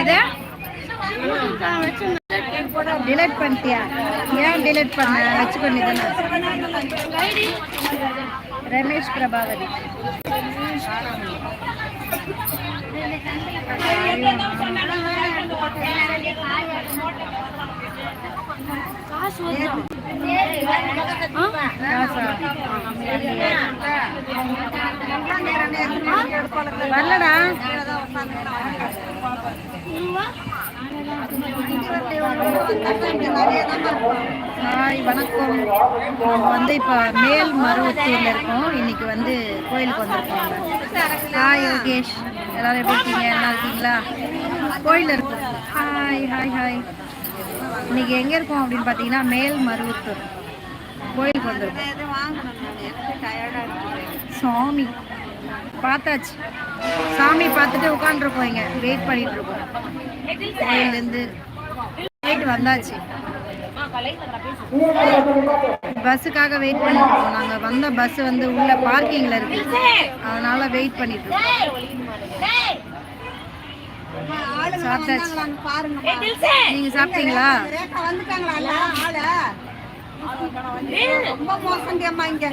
எது டிலேட் பண்ணிட்டியா ஏன் டிலேட் பண்ண வச்சுக்க வேண்டியதானே ரமேஷ் பிரபாவதி வரலடா. ஹாய் வணக்கம். வந்து இப்போ மேல் மருவத்தூரில் இருக்கோம். இன்னைக்கு வந்து கோயிலுக்கு வந்திருக்கோம். ஹாய் யோகேஷ். எல்லாரும் எப்படி இருக்கீங்க? நல்லா இருக்கீங்களா? கோயில் இருக்கோம் ஹாய் ஹாய் ஹாய். இன்னைக்கு எங்கே இருக்கோம் அப்படின்னு பார்த்தீங்கன்னா மேல் மருவத்தூர். கோயிலுக்கு வந்திருக்கோம். சாமி. பார்த்தாச்சு சாமி பார்த்துட்டு உட்காந்துருக்கோம் இங்கே வெயிட் பண்ணிட்டு இருக்கோம் கோயிலேருந்து வந்தாச்சு பஸ்ஸுக்காக வெயிட் பண்ணிட்டு இருக்கோம் நாங்கள் வந்த பஸ் வந்து உள்ள பார்க்கிங்கில் இருக்கு அதனால வெயிட் பண்ணிட்டு இருக்கோம் சாப்பிட்டாச்சு நீங்க சாப்பிட்டீங்களா ரொம்ப மோசம் அம்மா இங்க.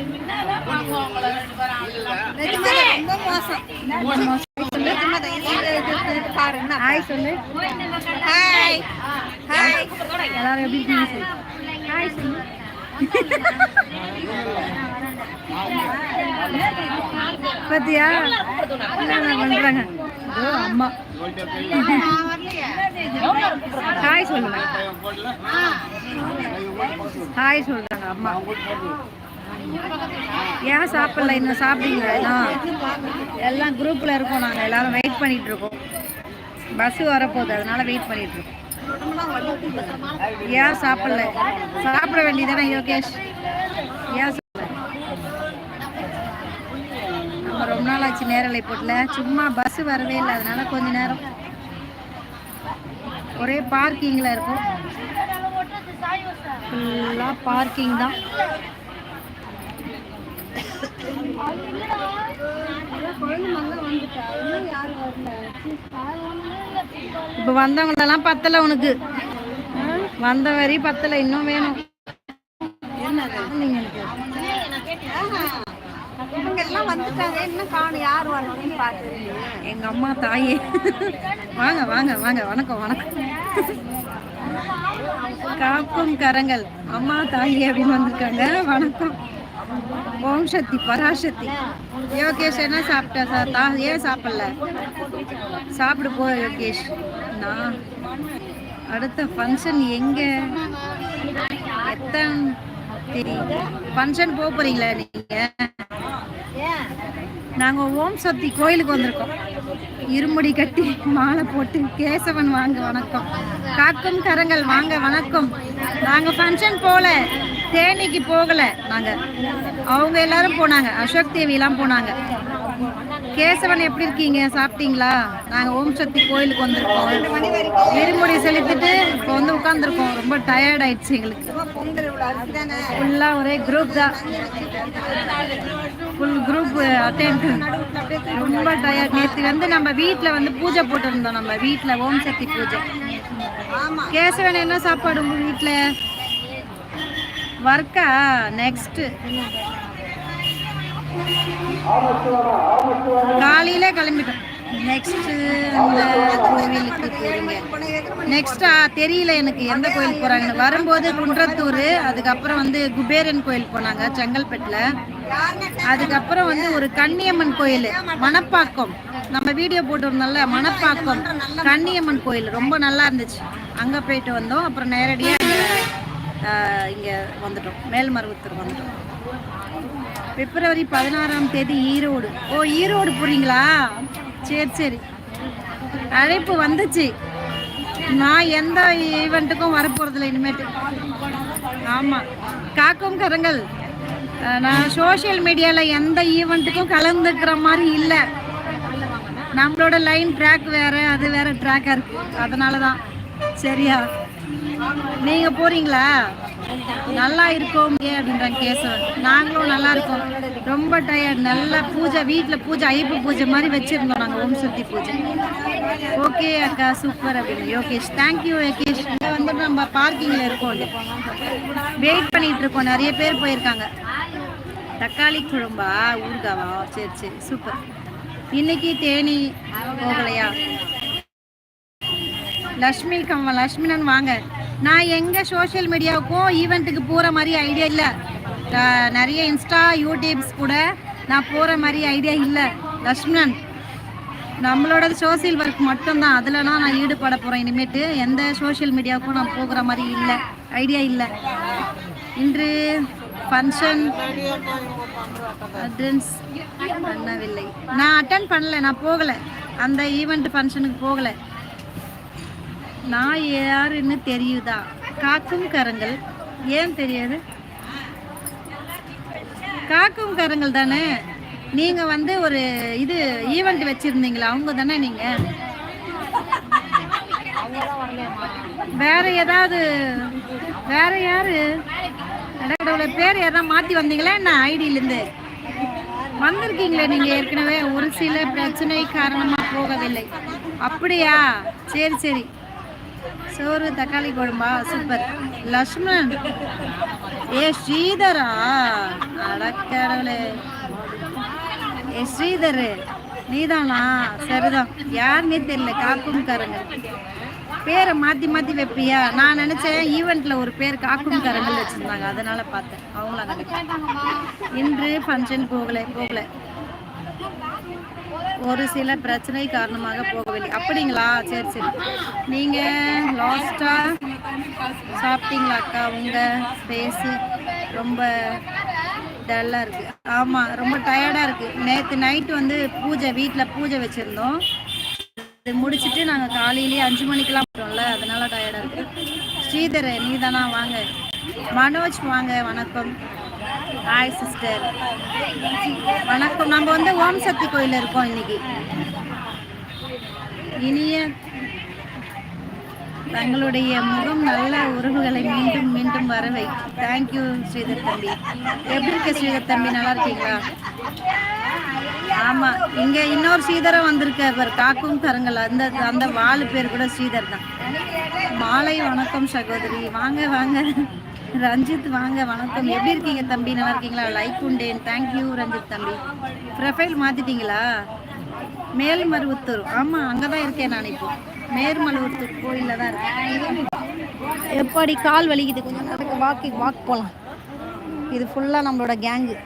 ரொம்ப மோசம். ஹாய் சொல்லு. ஹாய் ஹாய் எல்லாரும் எப்படி இருக்கீங்க? சொல்லு ஹாய் சொல்லு. பத்தியா? என்ன பண்றாங்க? அம்மா. ஹாய் சொல்லுங்க. ஹாய் சொல்றாங்க அம்மா. ஏன் சாப்பிடல? இன்னும் சாப்பிடுங்களா எல்லாம் குரூப்ல இருக்கோம் நாங்க. எல்லாரும் வெயிட் பண்ணிட்டு இருக்கோம். பஸ் வரப்போகுது. அதனால வெயிட் பண்ணிட்டு இருக்கோம். ஏன் சாப்பிடல? சாப்பிட வேண்டியதானே யோகேஷ்? ஏன் சாப்பிடல நம்ம ஆச்சு நேரலை போட்டல. சும்மா பஸ் வரவே இல்லை அதனால கொஞ்ச நேரம். ஒரே பார்க்கிங்கில் இருக்கும். ஃபுல்லாக பார்க்கிங் தான். இப்போ வந்தவங்களெல்லாம் பத்தல உனக்கு. வந்த வரி பத்தல இன்னும் வேணும். எனக்கு. இவங்க எல்லாம் வந்துட்டாங்க. இன்னும் காணும்? யார் வரணும்னு பாத்து எங்க அம்மா தாயே. வாங்க வாங்க வாங்க. வணக்கம் வணக்கம். காக்கும் கரங்கள். அம்மா தாயே அப்படின்னு வந்திருக்காங்க. வணக்கம். ஓம் சக்தி பராசக்தி. யோகேஷ் என்ன சாப்பிட்டா? சார் தா ஏன் சாப்பிடல? சாப்பிடு போ யோகேஷ். நான் அடுத்த ஃபங்க்ஷன் எங்க? எத்தனை தெரியுது ஃபங்க்ஷன் போக போறீங்களா நீங்க? நாங்க ஓம் சக்தி கோயிலுக்கு வந்திருக்கோம். இருமுடி கட்டி மாலை போட்டு கேசவன் வாங்க வணக்கம். காக்கும் கரங்கள் வாங்க வணக்கம். நாங்க ஃபங்க்ஷன் போல தேனிக்கு போகல. நாங்க அவங்க எல்லாரும் போனாங்க. அசோக் தேவி எல்லாம் போனாங்க. கேசவன் எப்படி இருக்கீங்க? சாப்பிட்டீங்களா? நாங்க ஓம் சக்தி கோயிலுக்கு வந்திருக்கோம். இருமுடி செலுத்திட்டு இப்போ வந்து உட்காந்துருக்கோம் ரொம்ப டயர்ட் ஆயிடுச்சு எங்களுக்கு. பொங்கல் இவ்வளவு அரிசி தானே? ஃபுல்லா ஒரே குரூப் தான். ஃபுல் குரூப் அட்டென்ட் ரொம்ப டயர்ட் நேற்று வந்து நம்ம வீட்டில் வந்து பூஜை போட்டிருந்தோம் நம்ம வீட்டில் ஓம் சக்தி பூஜை. கேசவன் என்ன சாப்பாடு உங்கள் வீட்டில் ஒர்க்கா நெக்ஸ்ட் காலையில கிளம்பிட்டோம். நெக்ஸ்ட் அந்த கோவிலுக்கு போறீங்க. நெக்ஸ்டா தெரியல எனக்கு எந்த கோயில் போகிறாங்கன்னு வரும்போது குன்றத்தூர் அதுக்கப்புறம் வந்து குபேரன் கோயில் போனாங்க செங்கல்பட்டுல. அதுக்கப்புறம் வந்து ஒரு கன்னியம்மன் கோயில் மணப்பாக்கம். நம்ம வீடியோ போட்டிருந்தோம்ல மணப்பாக்கம் கன்னியம்மன் கோயில். ரொம்ப நல்லா இருந்துச்சு. அங்க போயிட்டு வந்தோம். அப்புறம் நேரடியா இங்க, வந்துட்டோம். மேல்மருவத்தூர் வந்துட்டோம். பிப்ரவரி பதினாறாம் தேதி ஈரோடு. ஓ ஈரோடு போகிறீங்களா சரி சரி. அழைப்பு வந்துச்சு. நான் எந்த ஈவெண்ட்டுக்கும் வரப்போகிறதில்ல இனிமேட்டு. ஆமாம் காக்கும் கரங்கள் நான் சோஷியல் மீடியாவில் எந்த ஈவெண்ட்டுக்கும் கலந்துக்கிற மாதிரி இல்லை. நம்மளோட லைன் ட்ராக் வேறு அது வேறு ட்ராக்காக இருக்குது அதனால தான் சரியா? நீங்க போறீங்களா? நல்லா இருக்கோம் அப்படின்றாங்க கேசவன். நாங்களும் நல்லா இருக்கோம். ரொம்ப டயர்ட் நல்லா பூஜை வீட்டில் பூஜை ஐயப்ப பூஜை மாதிரி வச்சிருந்தோம் நாங்கள் ஓம் சக்தி பூஜை. ஓகே அக்கா சூப்பர் அப்படின்னு. Yogesh thank you Yogesh. இங்கே வந்து நம்ம பார்க்கிங்கில் இருக்கோம் வெயிட் பண்ணிட்டு இருக்கோம். நிறைய பேர் போயிருக்காங்க. தக்காளி குழம்பா ஊர்காவா சரி சரி சூப்பர் இன்னைக்கு தேனி போகலையா? லக்ஷ்மி கம்மா லக்ஷ்மினன் வாங்க. நான் எங்கே சோஷியல் மீடியாவுக்கும் ஈவெண்ட்டுக்கு போகிற மாதிரி ஐடியா இல்லை. நிறைய இன்ஸ்டா யூடியூப்ஸ் கூட நான் போகிற மாதிரி ஐடியா இல்லை. லக்ஷ்மணன் நம்மளோட சோசியல் ஒர்க் மட்டும்தான். அதுலனா நான் ஈடுபட போகிறேன் இனிமேட்டு எந்த சோஷியல் மீடியாவுக்கும் நான் போகிற மாதிரி இல்லை. ஐடியா இல்லை. இன்று ஃபங்க்ஷன் அட்டன்ஸ் பண்ணவில்லை. நான் அட்டன் பண்ணலை. நான் போகலை. அந்த ஈவெண்ட் ஃபங்க்ஷனுக்கு போகலை. நான் யாருன்னு தெரியுதா? காக்கும் கரங்கள். ஏன் தெரியாது? காக்கும் கரங்கள் தானே? நீங்க வந்து ஒரு இது ஈவெண்ட் வச்சிருந்தீங்களா? அவங்க தானே நீங்க? வேற ஏதாவது வேற யாரு? கடவுளை பேர் யாராவது மாத்தி வந்தீங்களா? என்ன ஐடியிலேருந்து? வந்திருக்கீங்களே நீங்க ஏற்கனவே. ஒரு சில பிரச்சனை காரணமா போகவில்லை. அப்படியா? சரி சரி. சோறு தக்காளி குழம்பா? சூப்பர். லக்ஷ்மண். ஏ ஸ்ரீதரா? அடக்கடவுளே ஏ ஸ்ரீதர். நீதானா? சரிதான். யாருன்னே தெரியல காக்கும்காரங்க பேரை மாற்றி மாற்றி வைப்பியா? நான் நினச்சேன் ஈவெண்ட்டில் ஒரு பேர் காக்கும்காரங்கள் வச்சுருந்தாங்க. அதனால பார்த்தேன். அவங்களாம் நினைக்கிறேன் இன்று ஃபங்க்ஷன் போகலை போகலை. ஒரு சில பிரச்சனை காரணமாக போகவில்லை. அப்படிங்களா? சரி சரி. நீங்கள் லாஸ்ட்டாக சாப்பிட்டீங்களா அக்கா? உங்கள் ஃபேஸு ரொம்ப டல்லாக இருக்குது ஆமாம் ரொம்ப டயர்டாக இருக்குது நேற்று நைட்டு வந்து பூஜை வீட்டில் பூஜை வச்சுருந்தோம். இது முடிச்சுட்டு நாங்கள் காலையிலேயே அஞ்சு மணிக்கெலாம் போகிறோம்ல அதனால டயர்டாக இருக்குது ஸ்ரீதர் நீ தானா வாங்க. மனோஜ் வாங்க. வணக்கம். ஹாய் சிஸ்டர் வணக்கம். நம்ம வந்து ஓம் சக்தி கோயிலில் இருக்கோம் இன்னைக்கு. இனிய தங்களுடைய முகம் நல்ல உறவுகளை மீண்டும் மீண்டும் வரவை தேங்க்யூ ஸ்ரீதர் தம்பி. எப்படி இருக்க ஸ்ரீதர் தம்பி? நல்லா இருக்கீங்களா? ஆமா. இங்க இன்னொரு ஸ்ரீதரம் வந்திருக்க பாரு. காக்கும் கருங்கல். அந்த அந்த வாலு பேர் கூட ஸ்ரீதர் தான். மாலை வணக்கம் சகோதரி. வாங்க வாங்க. ரஞ்சித் வாங்க வணக்கம். எப்படி இருக்கீங்க தம்பி? நல்லா இருக்கீங்களா? லைக் உண்டேன் தேங்க்யூ ரஞ்சித் தம்பி. ப்ரொஃபைல் மாத்திட்டீங்களா? மேல்மருவத்தூர். ஆமா அங்கதான் இருக்கேன் நான் இப்போ. மேல்மருவத்தூர் கோயில்ல தான் இருக்கேன். எப்படி கால் வலிக்குது? கொஞ்சம் நேரத்துக்கு வாக்கிங் வாக் போகலாம் இது ஃபுல்லாக நம்மளோட கேங்கு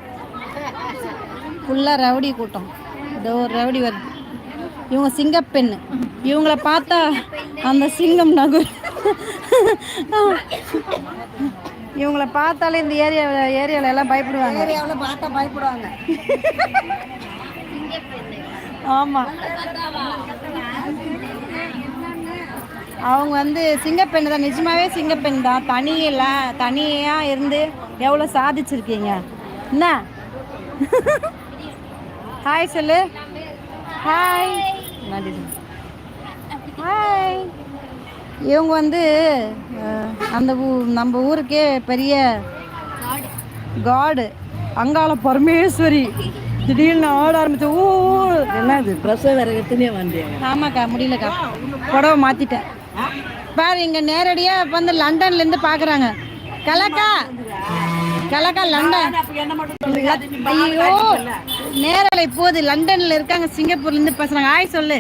ஃபுல்லாக ரவுடி கூட்டம். இதோ ஒரு ரவுடி வருது. இவங்க சிங்கப்பெண்ணு இவங்கள பார்த்தா அந்த சிங்கம் நகர் இவங்கள பார்த்தாலே இந்த ஏரியா ஏரியாவில் எல்லாம் பயப்படுவாங்க. ஏரியாவில் பார்த்தா பயப்படுவாங்க. ஆமாம் அவங்க வந்து சிங்கப்பெண் தான். நிஜமாவே சிங்கப்பெண் தான். தனியில தனியாக இருந்து எவ்வளோ சாதிச்சிருக்கீங்க? என்ன? ஹாய் சொல்லு. ஹாய் நன்றி ஹாய் இவங்க வந்து அந்த ஊ நம்ம ஊருக்கே பெரிய காடு. அங்காள பரமேஸ்வரி. திடீர்னு ஆட ஆரம்பிச்ச ஊ என்னது? பிரசவ விறகத்துனே வந்தேன் ஆமாக்கா முடியலக்கா. புடவை மாத்திட்டேன். பாரு இங்க நேரடியா வந்து லண்டன்ல இருந்து பாக்குறாங்க. கலக்கா. கலக்கா லண்டன். ஐயோ நேரலை போகுது. லண்டன்ல இருக்காங்க சிங்கப்பூர்ல இருந்து பேசுறாங்க. ஆய் சொல்லு.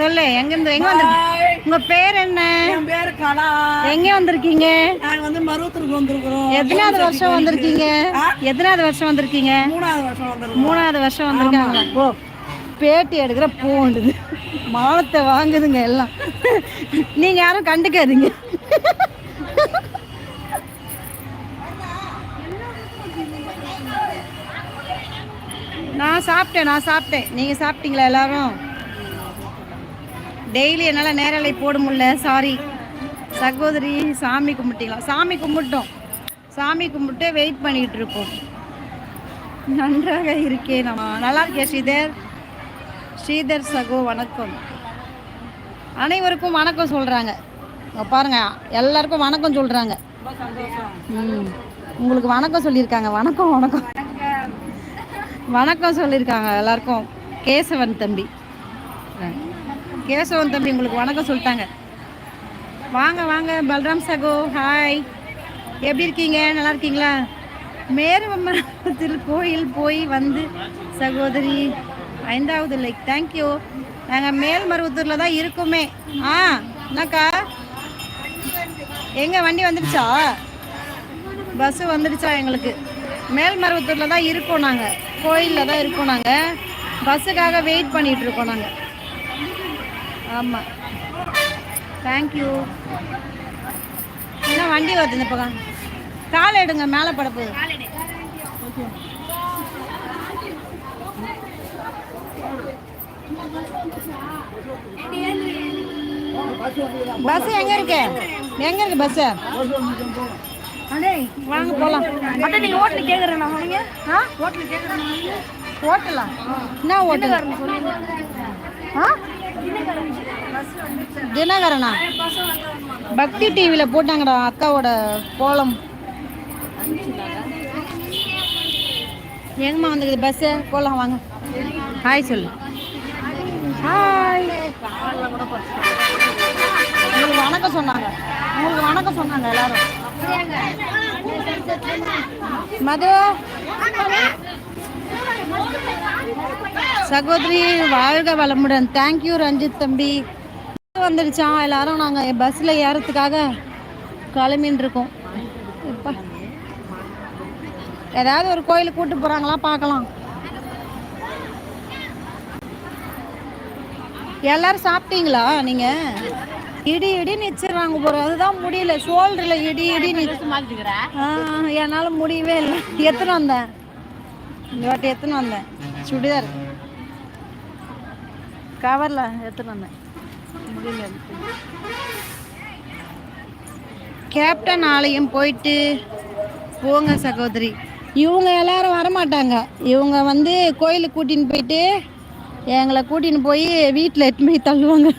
சொல்லு எங்க இருந்து எங்க வந்து உங்க பேர் என்ன? என் பேர் கலா எங்க வந்திருக்கீங்க? நாங்க வந்து மருவத்தூருக்கு வந்திருக்கிறோம். எத்தனாவது வருஷம் வந்திருக்கீங்க. எத்தனாவது வருஷம் வந்திருக்கீங்க? மூணாவது வருஷம் வந்திருக்கோம். மூணாவது வருஷம் வந்திருக்காங்க. ஓ பேட்டி எடுக்கிற பூண்டுது மானத்தை வாங்குதுங்க எல்லாம். நீங்க யாரும் கண்டுக்காதீங்க. நான் சாப்பிட்டேன் நான் சாப்பிட்டேன். நீங்க சாப்பிட்டீங்களா எல்லாரும்? டெய்லி என்னால் நேரலை போட முடியல. சாரி சகோதரி சாமி கும்பிட்டீங்களா? சாமி கும்பிட்டோம். சாமி கும்பிட்டு வெயிட் பண்ணிக்கிட்டு இருக்கோம். நன்றாக இருக்கேன் நம்ம. நல்லா இருக்கேன் ஸ்ரீதர்? ஸ்ரீதர் சகோ வணக்கம். அனைவருக்கும் வணக்கம் சொல்கிறாங்க பாருங்க எல்லாருக்கும் வணக்கம் சொல்கிறாங்க ம். உங்களுக்கு வணக்கம் சொல்லியிருக்காங்க. வணக்கம் வணக்கம். வணக்கம் சொல்லியிருக்காங்க எல்லாருக்கும். கேசவன் தம்பி. கேசவன் தம்பி உங்களுக்கு வணக்கம் சொல்லிட்டாங்க. வாங்க வாங்க பல்ராம் சகோ ஹாய் எப்படி இருக்கீங்க? நல்லா இருக்கீங்களா? மேரமத்தில் கோயில் போய் வந்து சகோதரி ஐந்தாவது லைக் தேங்க்யூ நாங்கள் மேல்மருவத்தூரில் தான் இருக்கோமே. ஆ என்னக்கா? எங்கே வண்டி வந்துடுச்சா? பஸ்ஸு வந்துடுச்சா எங்களுக்கு? மேல்மருவத்தூரில் தான் இருக்கோம் நாங்கள் கோயிலில் தான் இருக்கோம் நாங்கள் பஸ்ஸுக்காக வெயிட் பண்ணிகிட்டு இருக்கோம் நாங்கள் ஆமாம் தேங்க்யூ என்ன வண்டி வருது இந்த பக்கம்? கால் எடுங்க மேலே படப்பு. பஸ் எங்க இருக்கு? எங்க இருக்கு பஸ் வாங்க போலாம். அத்தை நீங்க ஹோட்டல் கேக்குறேன் நீங்க ஹோட்டல் கேக்குறேன் என்ன ஓட்டல் ஆ? தினகரனா? பக்தி டிவியில் போட்டாங்கடா அக்காவோட கோலம். எங்கம்மா வந்துக்குது பஸ்ஸு போகலாம் வாங்க. ஹாய் சொல்லு. ஹாய் உங்களுக்கு வணக்கம் சொன்னாங்க. உங்களுக்கு வணக்கம் சொன்னாங்க எல்லாரும். மது? சகோதரி வாழ்க வளமுடன். தேங்க்யூ ரஞ்சித் தம்பி. வந்துடுச்சான் எல்லாரும் நாங்கள் பஸ்ஸில் ஏறத்துக்காக கிளம்பின்னு இருக்கோம். ஏதாவது ஒரு கோயிலுக்கு கூட்டு போகிறாங்களா பார்க்கலாம். எல்லாரும் சாப்பிட்டீங்களா நீங்கள் இடி இடி நிச்சிடுறாங்க போகிறோம் அதுதான் முடியல. ஷோல்டரில் இடி இடி நிச்சு என்னால் முடியவே இல்லை. எத்தனை வந்தேன்? இந்த வாட்டி எத்தனை வந்தேன். சுடிதார். கவரில் எத்தனை வந்தேன். முடியல. கேப்டன் ஆலயம் போயிட்டு போங்க சகோதரி. இவங்க எல்லாரும் வரமாட்டாங்க. இவங்க வந்து கோயிலுக்கு கூட்டின்னு போயிட்டு எங்களை கூட்டின்னு போய் வீட்டில் எட்டுமே போய் தள்ளுவாங்க.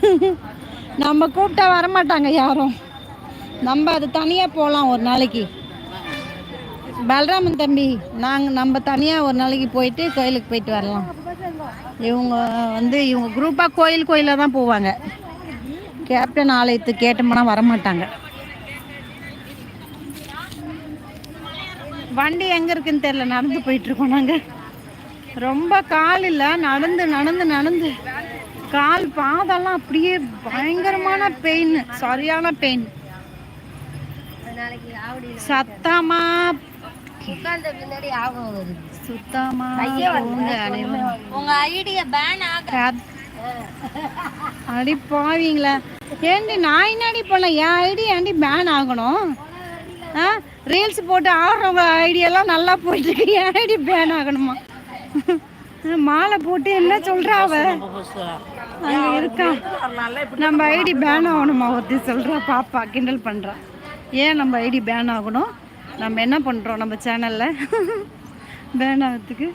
நம்ம கூப்பிட்டா வரமாட்டாங்க யாரும். நம்ம அது தனியாக போகலாம் ஒரு நாளைக்கு. பலராமன் தம்பி நாங்கள் நம்ம தனியாக ஒரு நாளைக்கு போயிட்டு கோயிலுக்கு போயிட்டு வரலாம். இவங்க வந்து இவங்க குரூப்பாக கோயில் கோயிலில் தான் போவாங்க. கேப்டன் ஆலயத்துக்கு கேட்டோம்னா வரமாட்டாங்க. வண்டி எங்கே இருக்குன்னு தெரியல நடந்து போயிட்டுருக்கோம் நாங்கள் ரொம்ப கால் இல்லை நடந்து நடந்து நடந்து. கால் பாதெல்லாம் அப்படியே பயங்கரமான பெயின் சரியான பெயின் சத்தமாக உட்கார்ந்த பின்னாடி ஆகும் வருது சுத்தமா உங்க ஐடிய பேன் ஆக. அடி பாவீங்களா. ஏண்டி நான் என்னடி பண்ண? என் ஐடி ஏண்டி பேன் ஆகணும்? ஆ? ரீல்ஸ் போட்டு ஆடுறவங்க ஐடியெல்லாம் நல்லா போயிட்டு இருக்கு என் ஐடி பேன் ஆகணுமா? மாலை போட்டு என்ன சொல்றா அவ? அங்க இருக்கா. நம்ம ஐடி பேன் ஆகணுமா? ஒருத்தி சொல்றா பாப்பா கிண்டல் பண்றா. ஏன் நம்ம ஐடி பேன் ஆகணும்? நம்ம என்ன பண்ணுறோம் நம்ம சேனலில் வேணாத்துக்கு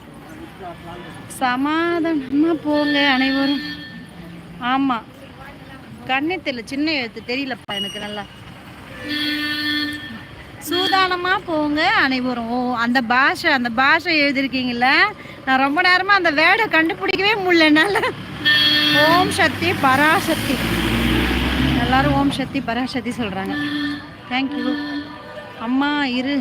சமாதானமாக போங்க அனைவரும். ஆமாம் கண்ணே தெரியல சின்ன எழுத்து தெரியலப்பா எனக்கு நல்லா. சூதானமாக போங்க அனைவரும். ஓ அந்த பாஷை அந்த பாஷை எழுதியிருக்கீங்கள நான் ரொம்ப நேரமாக அந்த வேடை கண்டுபிடிக்கவே முடியல என்னால். ஓம் சக்தி பராசக்தி எல்லாரும் ஓம் சக்தி பராசக்தி சொல்கிறாங்க தேங்க்யூ அம்மா இரு.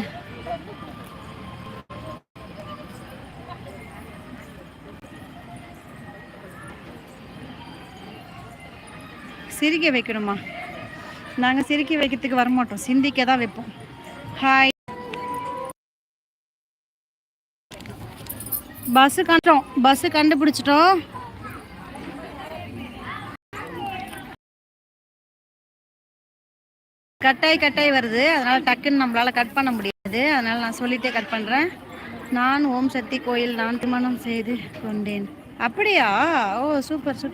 சிரிக்க வைக்கணுமா நாங்கள் சிரிக்க வைக்கிறதுக்கு வரமாட்டோம். சிந்திக்க தான் வைப்போம். ஹாய் பஸ்ஸு கண்டோம் பஸ்ஸு கண்டுபிடிச்சிட்டோம். கட்டாய் கட்டாய் வருது. அதனால டக்குன்னு நம்மளால கட் பண்ண முடியாது. அதனால நான் சொல்லிட்டே கட் பண்றேன். நான் ஓம் சக்தி கோயில் நான் திருமணம் செய்து கொண்டேன். அப்படியா? ஓ சூப்பர் சூப்பர்.